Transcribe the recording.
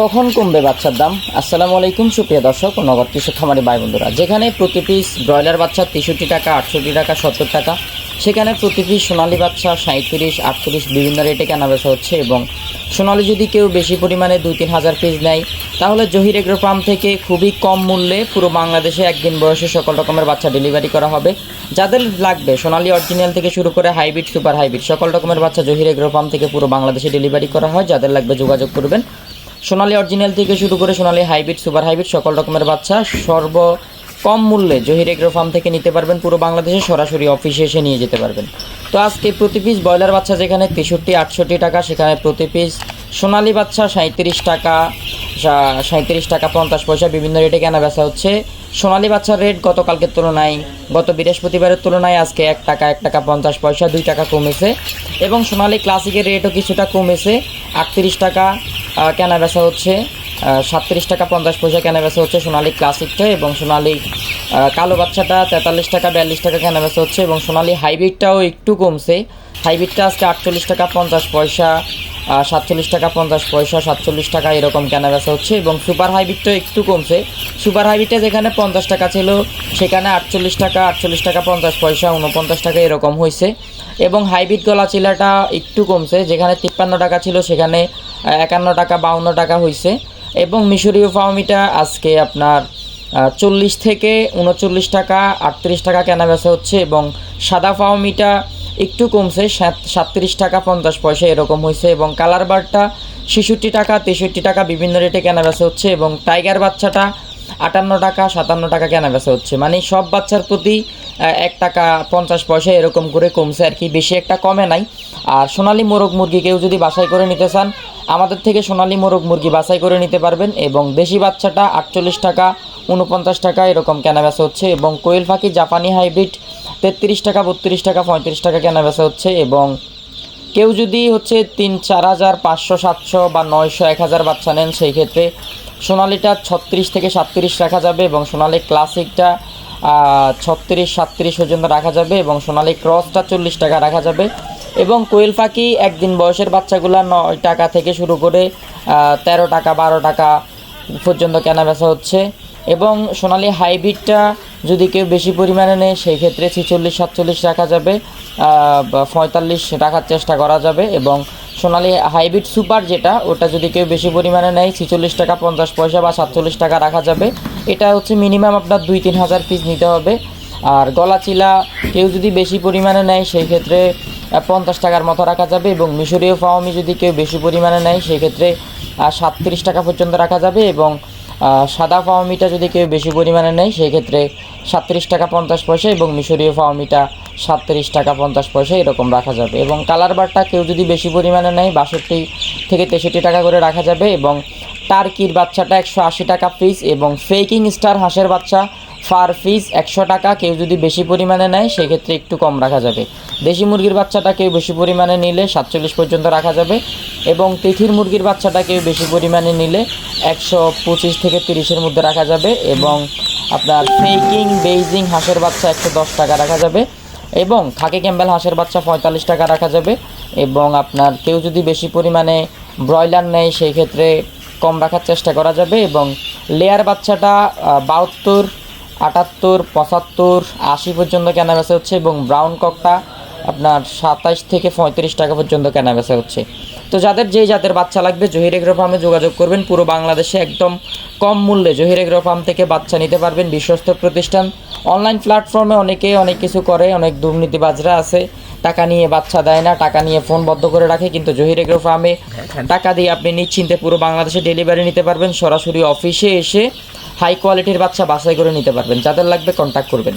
কখন কমবে বাচ্চার দাম। আসসালামু আলাইকুম, সুপ্রিয় দর্শক নগর কৃষক খামারি ভাই বন্ধুরা। যেখানে প্রতি পিস ব্রয়লার বাচ্চা তেষট্টি টাকা, আটষট্টি টাকা, সত্তর টাকা, সেখানে প্রতি পিস সোনালী বাচ্চা সাঁত্রিশ আটত্রিশ বিভিন্ন রেটে কেনা বেচা হচ্ছে এবং সোনালি যদি কেউ বেশি পরিমাণে দুই, তিন হাজার পিস নেয়, তাহলে জহির এগ্রো ফার্ম থেকে খুবই কম মূল্যে পুরো বাংলাদেশে একদিন বয়সে সকল রকমের বাচ্চা ডেলিভারি করা হবে। যাদের লাগবে সোনালী অরিজিনাল থেকে শুরু করে হাইব্রিড, সুপার হাইব্রিড সকল রকমের বাচ্চা জহির এগ্রো ফার্ম থেকে পুরো বাংলাদেশে ডেলিভারি করা হয়। যাদের লাগবে যোগাযোগ করবেন সোনালী অরিজিনাল থেকে শুরু করে সোনালী হাইব্রিড, সুপার হাইব্রিড সকল রকমের বাচ্চা সর্ব কম মূল্যে জহির এগ্রো ফার্ম থেকে নিতে পারবেন। পুরো বাংলাদেশে সরাসরি অফিসে এসে নিয়ে যেতে পারবেন। তো আজকে প্রতি পিস ব্রয়লার বাচ্চা যেখানে তেষট্টি, আটষট্টি টাকা, সেখানে প্রতি পিস সোনালী বাচ্চা সাঁত্রিশ টাকা সাঁত্রিশ টাকা পঞ্চাশ পয়সা বিভিন্ন রেটে কেনা বেচা হচ্ছে। সোনালী বাচ্চার রেট গতকালকের তুলনায়, গত বৃহস্পতিবারের তুলনায় আজকে এক টাকা এক টাকা পঞ্চাশ পয়সা, দুই টাকা কমেছে। এবং সোনালী ক্লাসিকের রেটও কিছুটা কমেছে। আটত্রিশ টাকা কেনা বেচা হচ্ছে। সাতত্রিশ টাকা পঞ্চাশ পয়সা কেনা বেচা হচ্ছে সোনালী ক্লাসিকটা এবং সোনালি কালো বাচ্চাটা তেতাল্লিশ টাকা, বিয়াল্লিশ টাকা কেনা বেচা হচ্ছে এবং সোনালী হাইব্রিডটাও একটু কমছে। হাইব্রিডটা আজকে আটচল্লিশ টাকা পঞ্চাশ পয়সা সাতচল্লিশ টাকা পঞ্চাশ পয়সা, সাতচল্লিশ টাকা এরকম কেনা বেচা হচ্ছে এবং সুপার হাইব্রিডটা একটু কমছে। সুপার হাইব্রিডটা যেখানে পঞ্চাশ টাকা ছিল, সেখানে আটচল্লিশ টাকা আটচল্লিশ টাকা পঞ্চাশ পয়সা উনপঞ্চাশ টাকা এরকম হয়েছে। এবং হাইব্রিড গলা চিলাটা একটু কমছে, যেখানে তিপ্পান্ন টাকা ছিল, সেখানে একান্ন টাকা, বাউন্ন টাকা হয়েছে। এবং মিশরীয় ফাউমিটা আজকে আপনার চল্লিশ থেকে উনচল্লিশ টাকা, আটত্রিশ টাকা কেনা বেচা হচ্ছে এবং সাদা ফাউমিটা একটু কমছে, সাত- সাতত্রিশ টাকা পঞ্চাশ পয়সা এরকম হয়েছে এবং কালার বারটা ছেষট্টি টাকা, তেষট্টি টাকা বিভিন্ন রেটে কেনা বেচা হচ্ছে এবং টাইগার বাচ্চাটা আটান্ন টাকা, সাতান্ন টাকা কেনা বেচা হচ্ছে। মানে সব বাচ্চার প্রতি এক টাকা পঞ্চাশ পয়সা এরকম করে কমছে আর কি, বেশি একটা কমে নাই। আর সোনালী মোরগ মুরগি কেউ যদি বাছাই করে নিতে চান, আমাদের থেকে সোনালী মোরগ মুরগি বাছাই করে নিতে পারবেন এবং দেশি বাচ্চাটা আটচল্লিশ টাকা, উনপঞ্চাশ টাকা এরকম কেনা বেচা হচ্ছে এবং কোয়েল পাখি জাপানি হাইব্রিড তেত্রিশ টাকা, বত্রিশ টাকা, পঁয়ত্রিশ টাকা কেনা বেচা হচ্ছে এবং কেউ যদি হচ্ছে তিন, চার হাজার, পাঁচশো, সাতশো বা নয়শো, এক হাজার বাচ্চা নেন, সেই ক্ষেত্রে সোনালিটা ছত্রিশ থেকে সাতত্রিশ রাখা যাবে এবং সোনালি ক্লাসিকটা ছত্রিশ, সাতত্রিশ পর্যন্ত রাখা যাবে এবং সোনালি ক্রসটা চল্লিশ টাকা রাখা যাবে এবং কোয়েল পাখি একদিন বয়সের বাচ্চাগুলো নয় টাকা থেকে শুরু করে তেরো টাকা, বারো টাকা পর্যন্ত কেনা বেচা হচ্ছে এবং সোনালি হাইব্রিডটা যদি কেউ বেশি পরিমাণে নেয়, সেই ক্ষেত্রে ছিচল্লিশ, সাতচল্লিশ রাখা যাবে পঁয়তাল্লিশ রাখার চেষ্টা করা যাবে এবং সোনালি হাইব্রিড সুপার যেটা, ওটা যদি কেউ বেশি পরিমাণে নেয়, ছিচল্লিশ টাকা পঞ্চাশ পয়সা বা সাতচল্লিশ টাকা রাখা যাবে। এটা হচ্ছে মিনিমাম আপনার দুই, তিন হাজার পিস নিতে হবে। আর গলা চিলা কেউ যদি বেশি পরিমাণে নেয়, সেই ক্ষেত্রে পঞ্চাশ টাকার মতো রাখা যাবে এবং মিশরীয় ফাওমি যদি কেউ বেশি পরিমাণে নেয়, সেই ক্ষেত্রে সাতত্রিশ টাকা পর্যন্ত রাখা যাবে এবং সাদা ফাওমিটা যদি কেউ বেশি পরিমাণে নেয় সেই ক্ষেত্রে সাতত্রিশ টাকা পঞ্চাশ পয়সা এবং মিশরীয় ফাওমিটা সাতত্রিশ টাকা পঞ্চাশ পয়সা এরকম রাখা যাবে। এবং কালার বারটা কেউ যদি বেশি পরিমাণে নেয়, বাষট্টি থেকে তেষট্টি টাকা করে রাখা যাবে এবং টার্কির বাচ্চাটা একশো আশি টাকা পিস এবং ফেকিং স্টার হাঁসের বাচ্চা ফার পিস একশো টাকা, কেউ যদি বেশি পরিমাণে নেয়, সেক্ষেত্রে একটু কম রাখা যাবে। দেশি মুরগির বাচ্চাটা কেউ বেশি পরিমাণে নিলে সাতচল্লিশ পর্যন্ত রাখা যাবে এবং তিথির মুরগির বাচ্চাটা কেউ বেশি পরিমাণে নিলে একশো পঁচিশ থেকে তিরিশের মধ্যে রাখা যাবে এবং আপনার ফেকিং বেইজিং হাঁসের বাচ্চা একশো দশ টাকা রাখা যাবে এবং খাকি ক্যাম্বেল হাঁসের বাচ্চা পঁয়তাল্লিশ টাকা রাখা যাবে এবং আপনার কেউ যদি বেশি পরিমাণে ব্রয়লার নেয় সেই ক্ষেত্রে কম রাখার চেষ্টা করা যাবে এবং লেয়ার বাচ্চাটা বাহাত্তর আটাত্তর, পঁচাত্তর, আশি পর্যন্ত কেনা বেচা হচ্ছে এবং ব্রাউন ককটা আপনার সাতাশ থেকে পঁয়ত্রিশ টাকা পর্যন্ত কেনা বেচা হচ্ছে। তো যাদের যেই জাতের বাচ্চা লাগবে, জহির এগ্রো ফার্মে যোগাযোগ করবেন। পুরো বাংলাদেশে একদম কম মূল্যে জহির এগ্রো ফার্ম থেকে বাচ্চা নিতে পারবেন বিশ্বস্ত প্রতিষ্ঠান। অনলাইন প্ল্যাটফর্মে অনেকে অনেক কিছু করে অনেক দুর্নীতিবাজরা আছে। টাকা নিয়ে বাচ্চা দেয় না টাকা নিয়ে ফোন বদ্ধ করে রাখে কিন্তু জহির এগ্রো ফার্মে টাকা দিয়ে আপনি নিশ্চিন্তে পুরো বাংলাদেশে ডেলিভারি নিতে পারবেন সরাসরি অফিসে এসে হাই কোয়ালিটির বাচ্চা বাছাই করে নিতে পারবেন। যাদের লাগবে কন্ট্যাক্ট করবেন।